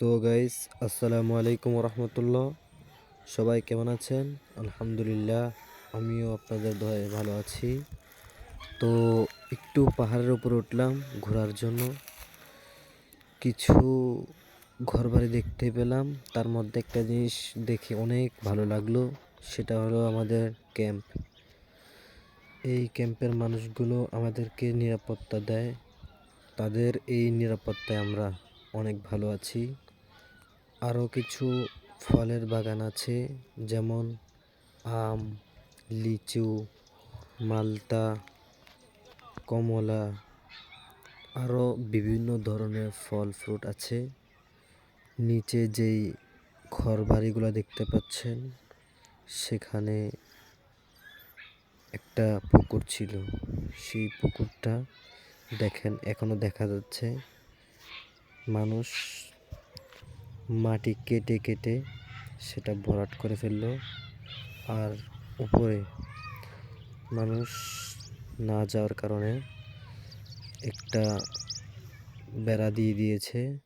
So guys আসসালামু আলাইকুম রহমতুল্লাহ সবাই কেমন আছেন? আলহামদুলিল্লাহ, আমিও আপনাদের দয়ে ভালো আছি। তো, একটু পাহাড়ের উপর উঠলাম ঘোরার জন্য। কিছু ঘরবাড়ি দেখতে পেলাম। তার মধ্যে একটা জিনিস দেখে অনেক ভালো লাগল, সেটা হলো আমাদের ক্যাম্প। এই ক্যাম্পের মানুষগুলো আমাদেরকে নিরাপত্তা দেয়। তাদের এই নিরাপত্তায় আমরা অনেক ভালো আছি। আরও কিছু ফলের বাগান আছে, যেমন আম, লিচু, মালতা, কমলা, আরও বিভিন্ন ধরনের ফল ফ্রুট আছে। নিচে যেই ঘরবাড়িগুলো দেখতে পাচ্ছেন, সেখানে একটা পুকুর ছিল। সেই পুকুরটা দেখেন, এখনও দেখা যাচ্ছে। মানুষ মাটি কেটে কেটে সেটা ভরাট করে ফেলল। আর উপরে মানুষ না যাওয়ার কারণে একটা বেড়া দিয়ে দিয়েছে।